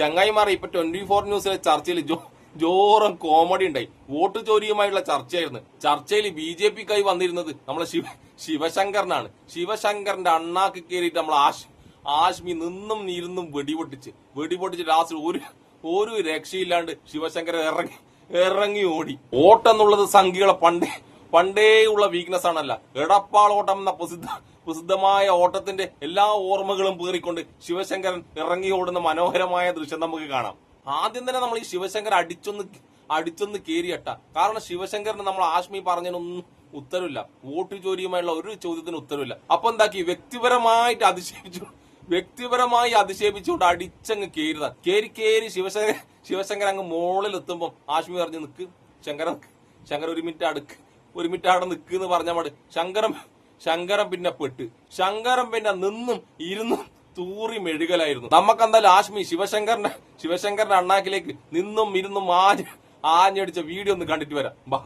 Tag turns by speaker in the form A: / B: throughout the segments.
A: ചങ്ങായിമാർ ഇപ്പൊ twenty four ന്യൂസിലെ ചർച്ചയിൽ ജോറം കോമഡി ഉണ്ടായി. വോട്ട് ചോരിയുമായുള്ള ചർച്ചയായിരുന്നു. ചർച്ചയിൽ ബി ജെ പിക്കായി വന്നിരുന്നത് നമ്മളെ ശിവ ശിവശങ്കറിനാണ്. ശിവശങ്കറിന്റെ അണ്ണാക്ക് കയറിയിട്ട് നമ്മൾ ആശ് ആശ്മി നിന്നും ഇരുന്നും വെടിപൊട്ടിച്ച്. വെടിപൊട്ടിച്ച് ലാസ്റ്റ് ഒരു ഒരു രക്ഷയില്ലാണ്ട് ശിവശങ്കർ ഇറങ്ങി ഇറങ്ങി ഓടി. ഓട്ടം എന്നുള്ളത് സംഖ്യകളെ പണ്ടേ പണ്ടേ ഉള്ള വീക്ക്നെസ് ആണല്ല. എടപ്പാൾ ഓട്ടം എന്ന പ്രസിദ്ധ പ്രസിദ്ധമായ ഓട്ടത്തിന്റെ എല്ലാ ഓർമ്മകളും പേറിക്കൊണ്ട് ശിവശങ്കരൻ ഇറങ്ങി ഓടുന്ന മനോഹരമായ ദൃശ്യം നമുക്ക് കാണാം. ആദ്യം തന്നെ നമ്മൾ ഈ ശിവശങ്കർ അടിച്ചൊന്ന് അടിച്ചൊന്ന് കേറിയട്ട. കാരണം ശിവശങ്കറിന് നമ്മൾ ആശ്മി പറഞ്ഞതിനൊന്നും ഉത്തരവില്ല. വോട്ട് ചോരിയുമായുള്ള ഒരു ചോദ്യത്തിന് ഉത്തരവില്ല. അപ്പൊ എന്താക്കി? വ്യക്തിപരമായിട്ട് അതിശയിച്ചു വ്യക്തിപരമായി അധിക്ഷേപിച്ചുകൊണ്ട് അടിച്ചങ്ങ് കേരുത കേരി കേരി ശിവശങ്കര ശിവശങ്കർ അങ്ങ് മോളിൽ എത്തുമ്പോൾ ആശ്മി പറഞ്ഞു നിൽക്ക് ശങ്കരൻ ശങ്കർ ഒരു മിനിറ്റ് അടുക്ക്. ഒരു മിനിറ്റ് അവിടെ നിൽക്ക് എന്ന് പറഞ്ഞ മതി. ശങ്കരം ശങ്കരൻ പിന്നെ പെട്ട്. ശങ്കരൻ പിന്നെ നിന്നും ഇരുന്നും തൂറി മെഴുകലായിരുന്നു. നമുക്കെന്തായാലും ആശ്മി ശിവശങ്കറിന്റെ ശിവശങ്കറിന്റെ അണ്ണാക്കിലേക്ക് നിന്നും ഇരുന്നും ആഞ്ഞ് ആഞ്ഞടിച്ച വീഡിയോ ഒന്ന് കണ്ടിട്ട് വരാം. ബാ.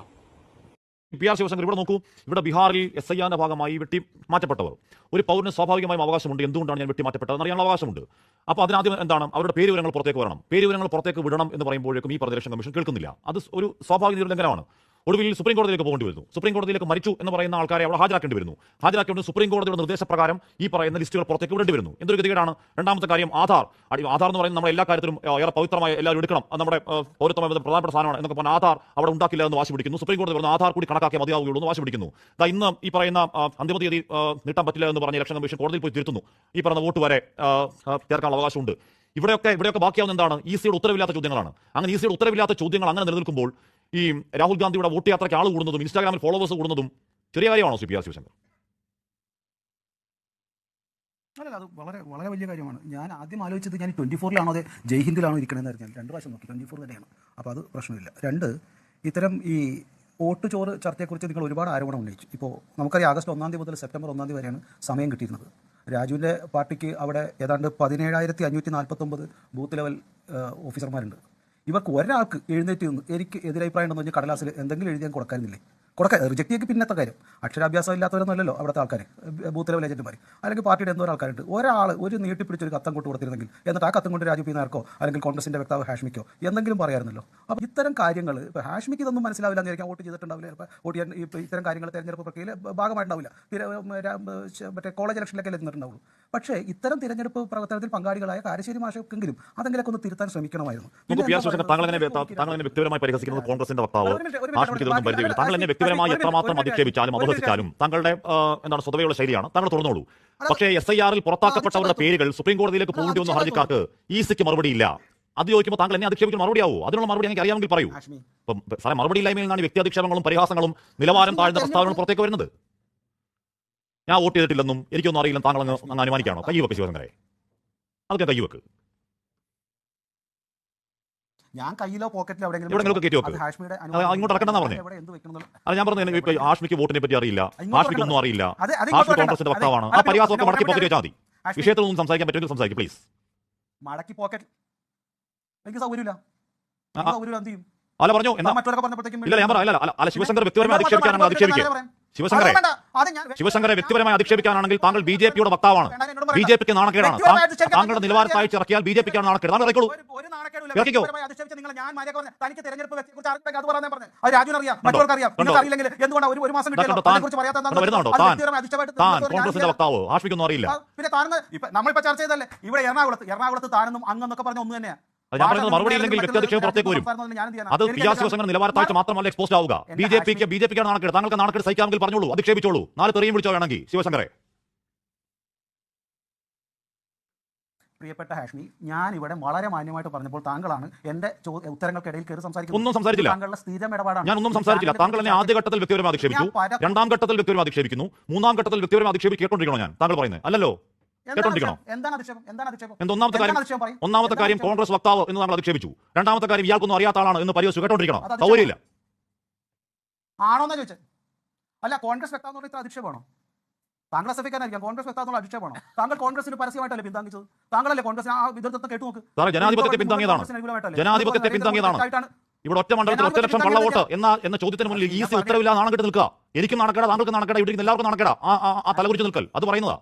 B: പി ആർ ശിവശങ്കർ ഇവിടെ നോക്കൂ. ഇവിടെ ബീഹാറിൽ എസ് ഐ ആറിന്റെ ഭാഗമായി വെട്ടി മാറ്റപ്പെട്ടവർ. ഒരു പൗരന് സ്വാഭാവികമായും അവകാശമുണ്ട്. എന്തുകൊണ്ടാണ് ഞാൻ വെട്ടി മാറ്റപ്പെട്ടത് അറിയാനുള്ള അവകാശമുണ്ട്. അപ്പോൾ അതിനാദ്യം എന്താണ്? അവരുടെ പേര് വിവരങ്ങൾ പുറത്തേക്ക് വരണം. പേര് വിവരങ്ങൾ പുറത്തേക്ക് വിടണം എന്ന് പറയുമ്പോഴേക്കും ഈ പ്രതിരക്ഷ കമ്മീഷൻ കേൾക്കുന്നില്ല. അത് ഒരു സ്വാഭാവിക നിലംഘനമാണ് ഒടുവിൽ സുപ്രീം കോടതിയിലേക്ക് പോകേണ്ടി വരുന്നു. സുപ്രീം കോടതിയിലേക്ക് മരിച്ചു എന്ന് പറയുന്ന ആൾക്കാരെ അവിടെ ഹാജരാക്കേണ്ടി വരുന്നു. ഹാജരാക്കേണ്ടി സുപ്രീം കോടതിയുടെ നിർദ്ദേശപ്രകാരം ഈ പറയുന്ന ലിസ്റ്റുകൾ പുറത്തേക്ക് വിടേണ്ടി വരുന്നു. എന്തൊരു ഗതികേടാണ്? രണ്ടാമത്തെ കാര്യം ആധാർ. ആധാർ എന്ന് പറയുന്നത് നമ്മൾ എല്ലാ കാര്യത്തിലും ഏറെ പവിത്രമായ എല്ലാവരും എടുക്കണം. നമ്മുടെ പൗരത്വമായ പ്രധാനപ്പെട്ട സാധനമാണ്. എന്നൊക്കെ പറഞ്ഞാൽ ആധാർ അവിടെ ഉണ്ടാക്കില്ല എന്ന് വാശി പിടിക്കുന്നു. സുപ്രീം കോടതി പറയുന്നു ആധാർ കൂടി കണക്കാക്കിയ മതിയാവുകയുള്ളൂ എന്ന് വാശി പിടിക്കുന്നു. ഇന്ന് ഈ പറയുന്ന അന്തിമ തീയതി നീട്ടാൻ പറ്റില്ല എന്ന് പറഞ്ഞ ഇലക്ഷൻ കമ്മീഷൻ കോടതിയിൽ പോയി തിരുത്തുന്നു. ഈ പറഞ്ഞ വോട്ട് വരെ ചേർക്കാനുള്ള അവകാശമുണ്ട്. ഇവിടെയൊക്കെ ഇവിടെയൊക്കെ ബാക്കിയാവുന്ന എന്താണ്? ഇ സിയുടെ ഉത്തരവില്ലാത്ത ചോദ്യങ്ങളാണ്. അങ്ങനെ ഇ സിയുടെ ഉത്തരവില്ലാത്ത ചോദ്യങ്ങൾ അങ്ങനെ നിലനിൽക്കുമ്പോൾ ഈ രാഹുൽ ഗാന്ധിയുടെ വോട്ട് യാത്രയ്ക്ക് ആൾ കൂടുന്നതും ഇൻസ്റ്റാഗ്രാമിൽ ഫോളോവേഴ്സ് കൂടുന്നതും ചെറിയ കാര്യമാണോ സി പി ആർ ശിവശങ്കർ
C: അല്ല അത് വളരെ വളരെ വലിയ കാര്യമാണ്. ഞാൻ ആദ്യം ആലോചിച്ചത് ഞാൻ ട്വന്റി ഫോറിലാണോ അതെ ജയ്ഹിന്ദിലാണോ ഇരിക്കണമെന്ന് ഞാൻ രണ്ട് പ്രാവശ്യം നോക്കി ട്വന്റി ഫോർ തന്നെയാണ്. അപ്പോൾ അത് പ്രശ്നമില്ല. രണ്ട് ഇത്തരം ഈ വോട്ട് ചോറ് ചർച്ചയെക്കുറിച്ച് നിങ്ങൾ ഒരുപാട് ആരോപണം ഉന്നയിച്ചു. ഇപ്പോൾ നമുക്കറിയാം ആഗസ്റ്റ് ഒന്നാം തീയതി മുതൽ സെപ്റ്റംബർ ഒന്നാം തീയതി വരെയാണ് സമയം കിട്ടിയിരുന്നത്. രാജുവിന്റെ പാർട്ടിക്ക് അവിടെ ഏതാണ്ട് പതിനേഴായിരത്തി അഞ്ഞൂറ്റി നാൽപ്പത്തൊമ്പത് ബൂത്ത് ലെവൽ ഓഫീസർമാരുണ്ട്. ഇവർക്ക് ഒരാൾക്ക് എഴുന്നേറ്റ് നിന്ന് എനിക്ക് എതിരഭിപ്രായം ഉണ്ടെന്ന് പറഞ്ഞാൽ കടലാസിൽ എന്തെങ്കിലും എഴുതിയാൽ കൊടുക്കാനില്ലേ കൊടുക്കാൻ റിജക്ട് ചെയ്യൊക്കെ പിന്നത്തെ കാര്യം. അക്ഷരാഭ്യാസം ഇല്ലാത്തവരൊന്നുമല്ലല്ലോ അവിടുത്തെ ആൾക്കാർ ബൂത്ത് ലെവൽ ഏജന്റുമാർ അല്ലെങ്കിൽ പാർട്ടിയുടെ എന്തോ ആൾക്കാരുണ്ട് ഒരാൾ ഒരു നീട്ടിപ്പിടിച്ചൊരു കത്തം കൊണ്ട് കൊടുത്തിരുന്നെങ്കിൽ എന്നിട്ട് ആ കത്തം കൊണ്ട് രാജു നേർക്കോ അല്ലെങ്കിൽ കോൺഗ്രസിന്റെ വക്താവ് ഹാഷ്മിക്കോ? എന്തെങ്കിലും പറയാറുന്നല്ലോ അപ്പോൾ ഇത്തരം കാര്യങ്ങൾ ഇപ്പോൾ ഹാഷ്മിക്ക് ഇതൊന്നും മനസ്സിലാവില്ല എന്ന് വിചാരിക്കാം വോട്ട് ചെയ്തിട്ടുണ്ടാവില്ല. ചിലപ്പോൾ വോട്ട് ചെയ്യാൻ ഇത്തരം കാര്യങ്ങൾ തെരഞ്ഞെടുപ്പ് പ്രക്രിയയിൽ ഭാഗമായിട്ടുണ്ടാവില്ല. മറ്റേ കോളേജ് ഇലക്ഷനിലൊക്കെ എത്തുന്നുണ്ടാവുള്ളൂ പക്ഷേ ഇത്തരം തിരഞ്ഞെടുപ്പ് പ്രവർത്തനത്തിൽ പങ്കാളികളായ കാരശ്ശേരി മാഷക്കെങ്കിലും അതെങ്കിലൊക്കെ ഒന്ന് തിരുത്താൻ ശ്രമിക്കണമായിരുന്നു.
B: വ്യക്തിപരമായി പരിഹസിക്കുന്നത് കോൺഗ്രസിന്റെ വക്താവ് താങ്കൾ എന്നെ വ്യക്തിപരമായി എത്രമാത്രം അധിക്ഷേപിച്ചാലും അപഹസിച്ചാലും താങ്കളുടെ എന്താണ് സ്വതവേയുള്ള ശൈലിയാണ്. താങ്കൾ തുറന്നോളൂ. പക്ഷേ എസ് ഐ ആറിൽ പുറത്താക്കപ്പെട്ടവരുടെ പേരുകൾ സുപ്രീം കോടതിയിലേക്ക് പോകേണ്ടി വന്ന ഹർജിക്കാർക്ക് ഈസിക്ക് മറുപടിയില്ല അത് ചോദിക്കുമ്പോൾ താങ്കൾ എന്നെ അധിക്ഷേപിക്കുന്ന മറുപടിയാവോ അതിനുള്ള മറുപടി എനിക്ക് അറിയാമെങ്കിൽ പറയൂ. ഇപ്പം സാറേ മറുപടി ഇല്ലായ്മയിൽ നിന്നാണ് വ്യക്തി അധിക്ഷേപങ്ങളും പരിഹാസങ്ങളും നിലവാരം താഴ്ന്ന പ്രസ്താവനകളും പുറത്തേക്ക് വരുന്നത്. ഞാൻ വോട്ട് ചെയ്തിട്ടില്ലെന്നും എനിക്കൊന്നും അറിയില്ലെന്ന് താങ്കൾ അങ്ങ് അങ്ങ് അനുമാനിക്കാണോ കൈ വെക്ക് ശിവശങ്കരെ. അതൊക്കെ കൈ വെക്ക്.
C: ഞാൻ കയ്യിലോ പോക്കറ്റിലോ
B: കയറ്റി വെക്ക്. ഇങ്ങോട്ട് ഇറക്കണ്ടെന്നാ പറഞ്ഞേ. അത് ഞാൻ പറഞ്ഞു ഇപ്പൊ ആഷ്മിക്ക് വോട്ടിനെ പറ്റി അറിയില്ല. ആഷ്മിക്ക് ഒന്നും അറിയില്ല. ആഷ്മി കോൺഗ്രസിന്റെ വക്താവാണ്. ആ പരിഹാസമൊക്കെ മടക്കി പോക്കറ്റ് വെച്ചാൽ മതി. ഒന്നും സംസാരിക്കാൻ പറ്റുമെങ്കിൽ സംസാരിക്കും പ്ലീസ്
C: മടക്കി പോക്കറ്റ്. എനിക്ക് സൗകര്യമില്ല.
B: ആ,
C: എനിക്ക് സൗകര്യം എന്ത് ചെയ്യും?
B: അല്ല പറഞ്ഞു എന്നാ
C: പറഞ്ഞപ്പോഴത്തേക്കും
B: ഇല്ല ഞാൻ പറയാം അല്ല അല്ല, അല്ല ശിവശങ്കർ വ്യക്തിപരമായി അധിക്ഷേപിക്കാനാണ് അധിക്ഷേപിക്കുക ശിവശങ്കറെ ശിവശങ്കരെ വ്യക്തിപരമായി അധിക്ഷേപിക്കാനാണെങ്കിൽ താങ്കൾ ബി ജെ പിയുടെ വക്താവാണ്. ബി ജെ പിക്ക് നാണക്കേടാണ്. താങ്കളുടെ നിലവാരത്തിൽ അയച്ചിറക്കിയാൽ ബി ജെ പിക്കാണ് നാണക്കേട്. താങ്കൾ ഇറക്കിക്കോളൂ ഇറക്കിക്കോ. താൻ- താൻ താൻ കോൺഗ്രസിന്റെ വക്താവ്. ആഷ്മിക്കൊന്നും അറിയില്ല.
C: പിന്നെ ഇപ്പൊ നമ്മളിപ്പോ ചർച്ച ചെയ്തല്ലേ? ഇവിടെ എറണാകുളത്ത് എറണാകുളത്ത് താനെന്നും അങ്ങെന്നൊക്കെ പറഞ്ഞ ഒന്ന് തന്നെയാ.
B: അത് ഞാൻ പറയുന്നത് മറുപടി ഇല്ലെങ്കിൽ വ്യക്തി അധിക്ഷേപം പുറത്തേക്ക് വരും. അത് പി ആർ ശിവശങ്കർ നിലവാരത്താഴ്ച മാത്രമല്ല എക്സ്പോസ് ആവുക. ബി ജെ പിക്ക് ബി ജെ പിക്കാണ് നാണക്കേട്. താങ്കൾക്ക് നാണക്കേട് സഹിക്കാമെങ്കിൽ പറഞ്ഞോളൂ. അധിക്ഷേപിച്ചോളൂ. നാല് തെറിയും വിളിച്ചോ വേണമെങ്കിൽ. ശിവശങ്കറെ.
C: പ്രിയപ്പെട്ട ഹാഷ്മി ഞാൻ ഇവിടെ വളരെ മാന്യമായിട്ട് പറഞ്ഞപ്പോൾ താങ്കളാണ് എന്റെ ഉത്തരങ്ങൾക്കിടയിൽ കയറി സംസാരിക്കുന്നത്.
B: ഒന്നും സംസാരിച്ചില്ല.
C: താങ്കളുടെ സ്ഥിരം ഇടപാടാണ്.
B: ഞാൻ ഒന്നും സംസാരിച്ചില്ല. താങ്കൾ എന്നെ ആദ്യ ഘട്ടത്തിൽ വ്യക്തിപരമായി അധിക്ഷേപിച്ചു. രണ്ടാം ഘട്ടത്തിൽ വ്യക്തിപരമായി അധിക്ഷേപിക്കുന്നു. മൂന്നാം ഘട്ടത്തിൽ വ്യക്തിപരമായി അധിക്ഷേപിച്ച് കേട്ടോണ്ടിരിക്കണോ ഞാൻ? താങ്കൾ പറയുന്നത്. അല്ലല്ലോ. കേട്ടോണ്ടിരിക്കണോ? ഒന്നാമത്തെ കാര്യം? ഒന്നാമത്തെ കാര്യം കോൺഗ്രസ് വക്താവ് എന്ന് നമ്മൾ അധിക്ഷേപിച്ചു രണ്ടാമത്തെ കാര്യം ഇയാൾക്കൊന്നും അറിയാത്ത ആളാണ് എന്ന് പരിഹസിച്ചു. കേട്ടോണ്ടിരിക്കണം. സൗകര്യമില്ല.
C: ആണോന്നാ ചോദിച്ചത് അല്ല കോൺഗ്രസ് പറഞ്ഞാൽ ഇത്ര അധിക്ഷേപമാണോ? താങ്കൾ എസ് കോൺഗ്രസ് വ്യക്താന്നുള്ള അധിക്ഷേപമാണോ? താങ്കൾ കോൺഗ്രസിന് പരസ്യമായിട്ടല്ലേ പിന്താങ്ങിച്ചത്? താങ്കളല്ലേ കോൺഗ്രസ് ആ വിദഗ്ധത്തെ കേട്ടു നോക്ക്
B: സാറേ ജനാധിപത്യത്തെ പിന്താങ്ങിയതാണ്. ജനാധിപത്യത്തെ പിന്താങ്ങിയതാണ്. ഇവിടെ ഒറ്റ മണ്ഡലത്തിൽ ഒറ്റ ലക്ഷം കള്ള വോട്ട് എന്ന എന്ന ചോദ്യത്തിന് മുന്നിൽ ഈസി ഉത്തരവില്ലാതെ നാണം കെട്ടി നിൽക്കുക. എനിക്കും നടക്കട താങ്കൾക്ക് നടക്കട ഇവിടെ എല്ലാവർക്കും നടക്കട ആ ആ- ആ തലകുറിച്ച് നിൽക്കൽ. അത് പറയുന്നതാ.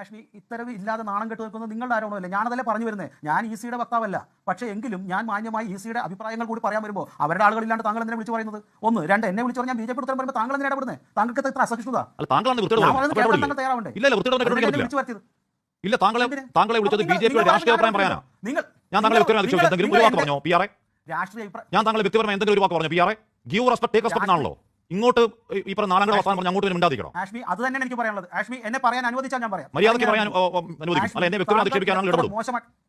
C: ആഷ്മി ഇത്തരവ് ഇല്ലാതെ നാണം കെട്ട് നിൽക്കുന്നത് നിങ്ങളുടെ ആരോപണമല്ല? ഞാനതല്ലേ പറഞ്ഞു വരുന്നത് ഞാൻ ഇ സിയുടെ വക്താവല്ല. പക്ഷേ എങ്കിലും ഞാൻ മാന്യമായി ഇ സിയുടെ അഭിപ്രായങ്ങൾ കൂടി പറയാൻ വരുമ്പോൾ അവരുടെ ആളുകളില്ലാണ്ട് താങ്കൾ എന്നെ വിളിച്ചു പറയുന്നത്? ഒന്ന്. രണ്ട്. എന്നെ വിളിച്ചു പറഞ്ഞാൽ ബി ജെ പി ഉത്തരം പറയുമ്പോൾ താങ്കൾ എന്തിനാ ഇടപെടുന്നത് താങ്കൾക്ക് എത്ര അസഹിഷ്ണുത? എന്നെ വിളിച്ചു വരുത്തിയത്?
B: ഇല്ല താങ്കളെ താങ്കളെ വിളിച്ചത് ബി ജെ പിയുടെ രാഷ്ട്രീയ അഭിപ്രായം പറയാനാ?
C: നിങ്ങൾ
B: ഞാൻ താങ്കളെ വ്യക്തിപരമായി എന്തെങ്കിലും ഒരു വാക്ക് പറഞ്ഞോ? പി ആർ ഞാൻ താങ്കളെ വ്യക്തിപരമായി എന്തെങ്കിലും ഒരു വാക്ക് പറഞ്ഞു? P R A? Give respect take respect എന്നാണല്ലോ. ഇങ്ങോട്ട് ഈ- പറഞ്ഞ നാലാം അവസാനം പറഞ്ഞു അങ്ങോട്ട് മിണ്ടാതിരിക്കണം?
C: ആഷ്മി അത് തന്നെയാണ് എനിക്ക് പറയാനുള്ളത്. ആഷ്മി എന്നെ പറയാൻ അനുവദിച്ചാൽ ഞാൻ പറയാം.
B: മര്യാദയ്ക്ക് പറയാൻ അനുവദിക്കും. അല്ല എന്നെ വ്യക്തിപരമായി
C: താങ്കൾ
B: ഇടപെടും.
C: മോശമായി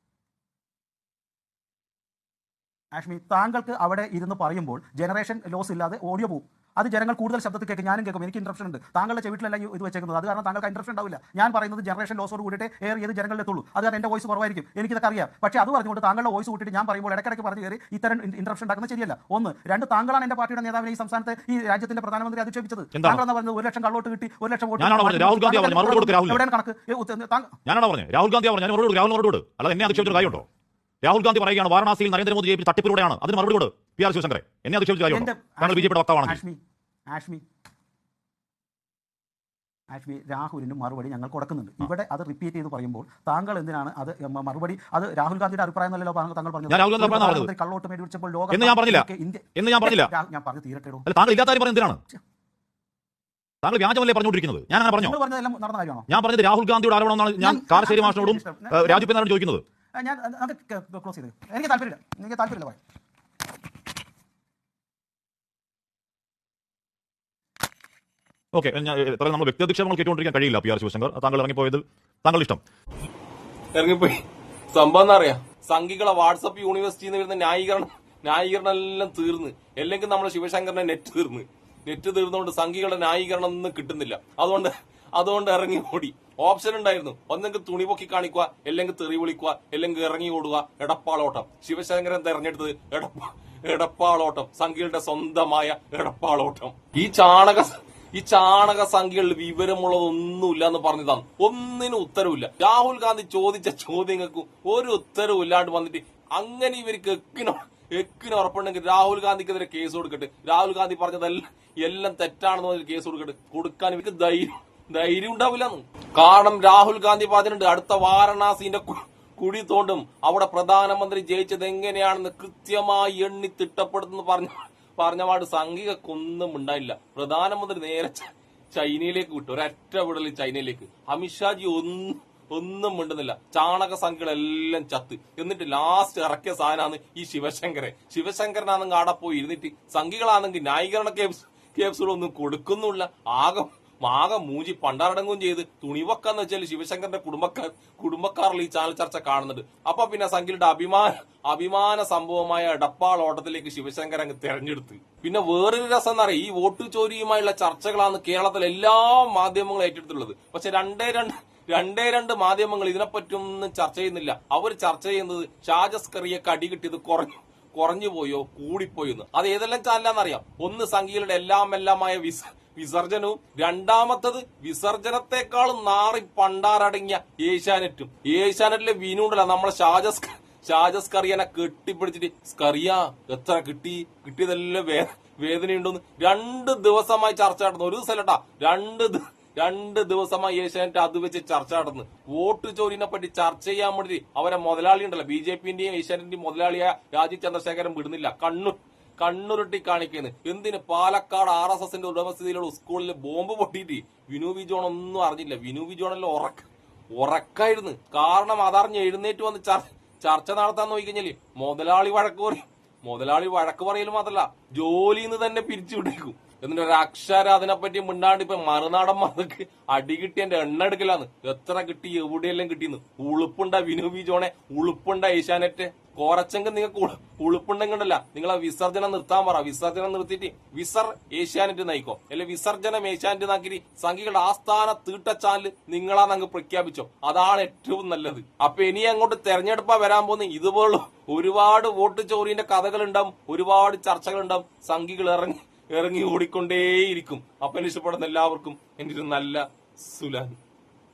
C: ആഷ്മി താങ്കൾക്ക് അവിടെ ഇരുന്ന് പറയുമ്പോൾ ജനറേഷൻ ലോസ് ഇല്ലാതെ ഓഡിയോ പോകും അത് ജനങ്ങൾ കൂടുതൽ ശബ്ദത്തിൽ കേൾക്കും ഞാനും കേൾക്കും. എനിക്ക് ഇൻട്രപ്ഷൻ ഉണ്ട്. താങ്കളുടെ ചെവിട്ടിലല്ല ഇത് വെച്ചേക്കുന്നത്. അത് കാരണം താങ്കൾക്ക് ഇൻട്രപ്ഷൻ ഉണ്ടാവില്ല. ഞാൻ പറയുന്നത് ജനറേഷൻ ലോസോട് കൂടിയിട്ട് ഏർ ചെയ്ത് ജനങ്ങളിലെത്തുള്ളൂ അത് കാരണം എന്റെ വോയിസ് കുറവായിരിക്കും. എനിക്കിതൊക്കെ അറിയാം. പക്ഷേ അത് പറഞ്ഞുകൊണ്ട് താങ്കളുടെ വോയിസ് കൂട്ടിയിട്ട് ഞാൻ പറയുമ്പോൾ ഇടയ്ക്കിടയ്ക്ക് പറഞ്ഞു കയറി ഇത്തരം ഇൻട്രപ്ഷൻ ഉണ്ടാക്കുന്നത് ശരിയല്ല. ഒന്ന് രണ്ട് താങ്കളാണ് എന്റെ പാർട്ടിയുടെ നേതാവിനെ ഈ സംസ്ഥാനത്തെ ഈ രാജ്യത്തിന്റെ പ്രധാനമന്ത്രി അധിക്ഷേപിച്ചത്.
B: താങ്കൾ
C: താങ്കളെന്ന് പറഞ്ഞത്? ഒരു ലക്ഷം കള്ളോട്ട് കിട്ടി ഒരു ലക്ഷം വോട്ട്?
B: രാഹുൽ ഗാന്ധി.
C: എവിടെയാണ് കണക്ക്?
B: രാഹുൽ ഗാന്ധി. രാഹുൽ മറുപടി എന്നെ അധിക്ഷേപിച്ചൊരു കാര്യമുണ്ടോ? രാഹുൽ ഗാന്ധി പറയുകയാണ് വാരണാസിയിൽ നരേന്ദ്രമോദി ജയിപ്പിച്ച തട്ടിപ്പിലൂടെയാണ്. അതിന് മറുപടി കൊടു. പി ആർ ശിവശങ്കറെ. എന്നെ അധിക്ഷേപിച്ച കാര്യമുണ്ടോ? താങ്കൾ ബി ജെ പിയുടെ വക്താവാണ്
C: ആഷ്മി. രാഹുലിന് മറുപടി ഞങ്ങൾ കൊടുക്കുന്നുണ്ട്. ഇവിടെ അത് റിപ്പീറ്റ് ചെയ്ത് പറയുമ്പോൾ താങ്കൾ എന്തിനാണ് അത് മറുപടി അത് രാഹുൽ ഗാന്ധിയുടെ അഭിപ്രായം എന്നല്ലോ താങ്കൾ പറഞ്ഞു കള്ളോട്ട് മേടിച്ചപ്പോൾ ലോകം
B: എന്ന് ഞാൻ പറഞ്ഞില്ല. എന്ന് ഞാൻ പറഞ്ഞില്ല.
C: ഞാൻ പറഞ്ഞു
B: തീരട്ടെ താങ്കൾ ഇല്ലാത്ത കാര്യം എന്തിനാണ്? താങ്കൾ വ്യാജമല്ലേ പറഞ്ഞുകൊണ്ടിരിക്കുന്നത്? ഞാൻ അങ്ങനെ പറഞ്ഞു? ഞാൻ പറഞ്ഞത് രാഹുൽ ഗാന്ധിയുടെ ആരോപണം എന്നാണ് ഞാൻ കാരശ്ശേരി മാഷിനോടും
C: ഞാൻ-
B: രാജു ചോദിക്കുന്നത്.
C: ഞാൻ അത് ക്ലോസ് ചെയ്ത് എനിക്ക് താല്പര്യമില്ല. എനിക്ക് താല്പര്യമില്ല പറയാം
B: ഓക്കെ ഞാൻ നമ്മൾ വ്യക്തി അധിക്ഷേപങ്ങൾ കേട്ടുകൊണ്ടിരിക്കാൻ കഴിയില്ല പി ആർ ശിവശങ്കർ. താങ്കൾ ഇറങ്ങിപ്പോയത് താങ്കളുടെ ഇഷ്ടം
A: ഇറങ്ങിപ്പോയി. സംഭവം എന്താ അറിയാ? സംഘികളെ വാട്സപ്പ് യൂണിവേഴ്സിറ്റിയിൽ നിന്ന് വരുന്ന ന്യായീകരണം ന്യായീകരണം എല്ലാം തീർന്ന്. അല്ലെങ്കിൽ നമ്മുടെ ശിവശങ്കറിന്റെ നെറ്റ് തീർന്ന്. നെറ്റ് തീർന്നുകൊണ്ട് സംഘികളുടെ ന്യായീകരണം ഒന്നും കിട്ടുന്നില്ല. അതുകൊണ്ട് അതുകൊണ്ട് ഇറങ്ങി ഓടി ഓപ്ഷൻ ഉണ്ടായിരുന്നു. ഒന്നെങ്കിൽ തുണി പൊക്കി കാണിക്കുക അല്ലെങ്കിൽ തെറി വിളിക്കുക അല്ലെങ്കിൽ ഇറങ്ങി ഓടുക. എടപ്പാളോട്ടം. ശിവശങ്കരൻ തെരഞ്ഞെടുത്തത് എടപ്പ എടപ്പാളോട്ടം. സംഖ്യയുടെ സ്വന്തമായ എടപ്പാളോട്ടം. ഈ ചാണക ഈ ചാണക സംഖ്യകളിൽ വിവരമുള്ളതൊന്നുമില്ല എന്ന് പറഞ്ഞതാണ്. ഒന്നിനും ഉത്തരവില്ല. രാഹുൽ ഗാന്ധി ചോദിച്ച ചോദ്യങ്ങൾക്കും ഒരു ഉത്തരവും ഇല്ലാണ്ട് വന്നിട്ട് അങ്ങനെ ഇവർക്ക് എക്കിനോ എക്കിന് ഉറപ്പുണ്ടെങ്കിൽ രാഹുൽ ഗാന്ധിക്കെതിരെ കേസ് കൊടുക്കട്ടെ. രാഹുൽ ഗാന്ധി പറഞ്ഞതെല്ലാം എല്ലാം തെറ്റാണെന്ന് കേസ് കൊടുക്കട്ടെ. കൊടുക്കാൻ ഇവർക്ക് ധൈര്യം ധൈര്യം ഉണ്ടാവില്ല കാരണം രാഹുൽ ഗാന്ധി പറഞ്ഞിട്ടുണ്ട് അടുത്ത വാരണാസിന്റെ കുഴി തോണ്ടും അവിടെ പ്രധാനമന്ത്രി ജയിച്ചത് എങ്ങനെയാണെന്ന് കൃത്യമായി എണ്ണി തിട്ടപ്പെടുത്തുന്നു പറഞ്ഞു പാട് സംഘികക്കൊന്നും ഉണ്ടായില്ല. പ്രധാനമന്ത്രി നേരെ ചൈനയിലേക്ക് വിട്ടു. ഒരൊറ്റ വിടൽ ചൈനയിലേക്ക്. അമിത്ഷാജി ഒന്നും ഒന്നും മിണ്ടുന്നില്ല. ചാണക സംഖ്യകളെല്ലാം ചത്ത്. എന്നിട്ട് ലാസ്റ്റ് ഇറക്കിയ സാധനമാണ് ഈ ശിവശങ്കരെ ശിവശങ്കരനാണെങ്കിൽ ആടെ പോയി ഇരുന്നിട്ട് സംഘികളാണെങ്കിൽ ന്യായീകരണ കേസ് കേസുകളൊന്നും കൊടുക്കുന്നുമില്ല. ആകെ ആകെ മൂഞ്ചി പണ്ടാരടങ്ങുകയും ചെയ്ത് തുണിവക്കെന്ന് വെച്ചാൽ ശിവശങ്കറിന്റെ കുടുംബക്കാർ കുടുംബക്കാരിൽ ഈ ചാനൽ ചർച്ച കാണുന്നുണ്ട്. അപ്പൊ പിന്നെ സംഗീലിന്റെ അഭിമാന അഭിമാന സംഭവമായ എടപ്പാൾ ഓട്ടത്തിലേക്ക് ശിവശങ്കർ അങ്ങ് തെരഞ്ഞെടുത്ത്. പിന്നെ വേറൊരു രസം എന്ന് പറയാം ഈ വോട്ട് ചോരിയുമായുള്ള ചർച്ചകളാണ് കേരളത്തിലെ എല്ലാ മാധ്യമങ്ങളും ഏറ്റെടുത്തിട്ടുള്ളത്. പക്ഷെ രണ്ടേ രണ്ട് രണ്ടേ രണ്ട് മാധ്യമങ്ങൾ ഇതിനെപ്പറ്റൊന്നും ചർച്ച ചെയ്യുന്നില്ല. അവർ ചർച്ച ചെയ്യുന്നത് ഷാജസ്കറിയെ കടി കിട്ടിയത് കുറഞ്ഞു കുറഞ്ഞു പോയോ കൂടിപ്പോയോ എന്ന്. അത് ഏതെല്ലാം ചാനലാന്നറിയാം ഒന്ന് സംഘികളുടെ എല്ലാം എല്ലാമായ വിസ വിസർജനവും രണ്ടാമത്തത് വിസർജനത്തെക്കാളും നാറി പണ്ടാരടങ്ങിയ ഏഷ്യാനെറ്റും. ഏഷ്യാനെറ്റിലെ വിനുണ്ടല്ല നമ്മളെ ഷാജസ് ഷാജസ് കറിയനെ കെട്ടിപ്പിടിച്ചിട്ട് സ്കറിയ എത്ര കിട്ടി? കിട്ടിയതെല്ലാം വേ വേദനയുണ്ടെന്ന്? രണ്ട് ദിവസമായി ചർച്ച നടന്നു. ഒരു ദിവസം അല്ലട്ടാ രണ്ട് രണ്ട് ദിവസമായി ഏഷ്യാനെറ്റ് അത് വെച്ച് ചർച്ച നടന്നു. വോട്ട് ചോരിനെ പറ്റി ചർച്ച ചെയ്യാൻ വേണ്ടി അവരെ മുതലാളി ഉണ്ടല്ലോ ബി ജെ പിന്റെയും ഏഷ്യാനെറ്റിന്റെയും മുതലാളിയായ രാജീവ് ചന്ദ്രശേഖരൻ വിടുന്നില്ല. കണ്ണൂർ കണ്ണുരുട്ടി കാണിക്കുന്നു. എന്തിന് പാലക്കാട് ആർ എസ് എസിന്റെ ഉടമസ്ഥതയിലുള്ള സ്കൂളിൽ ബോംബ് പൊട്ടിയിട്ട് വിനു വിജോൺ ഒന്നും അറിഞ്ഞില്ല. വിനു വിജോണെല്ലാം ഉറക്ക ഉറക്കായിരുന്നു. കാരണം അതറിഞ്ഞ് എഴുന്നേറ്റ് വന്ന് ചർ- ചർച്ച നടത്താൻ നോക്കിക്കഴിഞ്ഞാൽ മുതലാളി വഴക്ക് പറയും. മുതലാളി വഴക്ക് പറയൽ മാത്രല്ല ജോലിന്ന് തന്നെ പിരിച്ചുവിട്ടേക്കും എന്നിട്ട് ഒരു അക്ഷരം അതിനെപ്പറ്റി മിണ്ടാണ്ട് ഇപ്പൊ മറുനാടന്മാർക്ക് അടി കിട്ടി എന്റെ എണ്ണ എടുക്കലാന്ന്. എത്ര കിട്ടി? എവിടെയെല്ലാം കിട്ടിയെന്ന്? ഉളുപ്പുണ്ട വിനു വിജോണെ ഉളുപ്പുണ്ട ഏഷ്യാനെറ്റ്. കോറച്ചെങ്കിൽ നിങ്ങൾക്ക് ഉളു- ഉളുപ്പുണ്ടെങ്കിലല്ല നിങ്ങൾ ആ വിസർജനം നിർത്താൻ പറ. വിസർജനം നിർത്തിയിട്ട് വിസർ ഏഷ്യാനെറ്റ് നയിക്കോ. അല്ലെ വിസർജനം ഏഷ്യാനെറ്റ് നാക്കി സംഘികളുടെ ആസ്ഥാന തീട്ട ചാനൽ നിങ്ങളാന്ന് അങ്ങ് പ്രഖ്യാപിച്ചോ. അതാണ് ഏറ്റവും നല്ലത്. അപ്പൊ ഇനി അങ്ങോട്ട് തെരഞ്ഞെടുപ്പാ വരാൻ പോകുന്ന ഇതുപോലുള്ള ഒരുപാട് വോട്ട് ചോറിന്റെ കഥകൾ ഉണ്ടാവും ഒരുപാട് ചർച്ചകൾ ഉണ്ടാവും സംഘികൾ ഇറങ്ങി ഇറങ്ങി ഓടിക്കൊണ്ടേയിരിക്കും. അപ്പൊ ഇഷ്ടപ്പെടുന്ന എല്ലാവർക്കും എന്റെ ഒരു നല്ല സുലാൻ